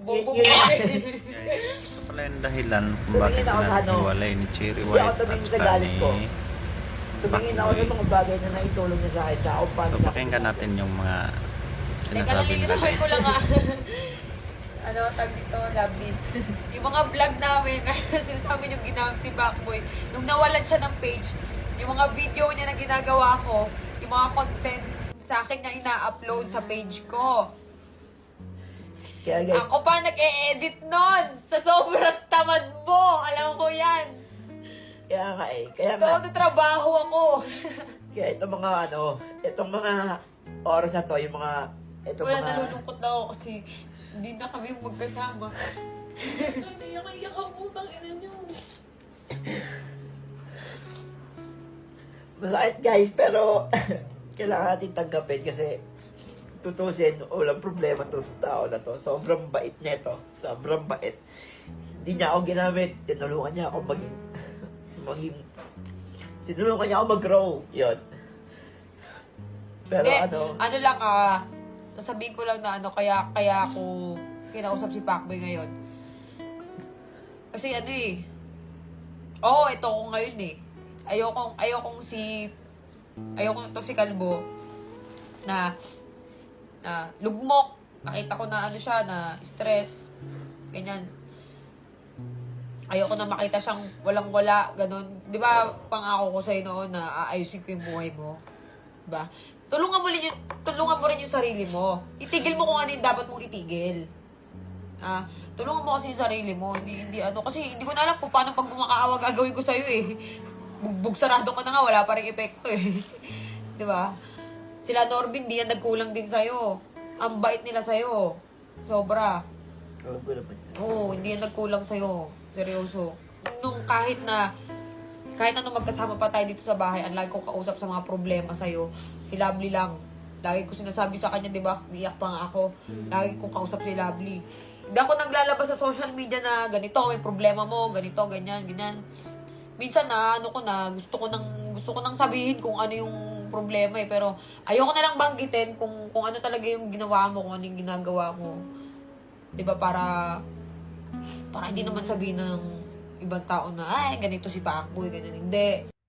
Bobo yun- ka. Guys, ito pala yung dahilan kung bakit Tumingin ako sa sila ano. hiwalay ni Cherry Hindi White at tumingin sa saka galit ko. ni Tumingin ako sa mga bagay na naitulong niya sa akin. Tsaka kung paano So niya- pakinggan natin yung mga Teka, sinasabi nila nalilinawan ko lang ah. ano, tag dito, lovely. yung mga vlog namin, sinasabi yung ginamit si Backboy, nung nawalan siya ng page, yung mga video niya na ginagawa ko, yung mga content sa akin niya ina-upload sa page ko. Kaya guys, Ako pa nag-e-edit nun sa sobrang tamad mo. Alam ko yan. kaya nga eh. Kaya nga. Todo trabaho ako. Kaya itong mga ano, itong mga oras na to, yung mga, itong Wala, mga, nalulungkot na ako kasi hindi na kami magkasama. Naiyak-iyak ako, bang ina niyo. masakit guys, pero kailangan natin tanggapin kasi tutusin, walang problema to tao na to. Sobrang bait niya ito. Sobrang bait. Hindi niya ako ginamit. Tinulungan niya ako maging, maging, tinulungan niya ako mag-grow. Yun. Pero Hindi, ano, ano lang ah, nasabihin ko lang na ano, kaya, kaya ako kinausap si Pacboy ngayon. Kasi ano eh, oo, ito ko ngayon eh. Ayokong, ayokong si, ayokong to si Kalbo, na, na lugmok. Nakita ko na ano siya, na stress, ganyan. Ayoko na makita siyang walang-wala, ganun. Di ba, pangako ko sa'yo noon na aayusin ko yung buhay mo. Diba? Tulungan mo rin yung, tulungan mo rin yung sarili mo. Itigil mo kung ano yung dapat mong itigil. Ah, tulungan mo kasi yung sarili mo. Hindi, hindi ano, kasi hindi ko na alam kung paano pag kumakaawa gagawin ko sa'yo eh. Bugbog sarado ko na nga, wala pa rin epekto eh. Di ba? Sila Norbin, di yan nagkulang din sa'yo. Ang bait nila sa'yo. Sobra. alam ko naman. Oo, hindi yan nagkulang sa'yo. Seryoso. Nung kahit na, kahit ano magkasama pa tayo dito sa bahay, ang lagi kong kausap sa mga problema sa'yo, si Lovely lang. Lagi ko sinasabi sa kanya, di ba? Iyak pa nga ako. Lagi kong kausap si Lovely. Hindi ako naglalabas sa social media na ganito, may problema mo, ganito, ganyan, ganyan. Minsan na, ano ko na, gusto ko nang, gusto ko nang sabihin kung ano yung problema eh. Pero ayoko na lang banggitin kung, kung ano talaga yung ginawa mo, kung ano yung ginagawa mo. Ba, para, para hindi naman sabihin ng ibang tao na, ay, ganito si Pacboy, ganyan. Hindi.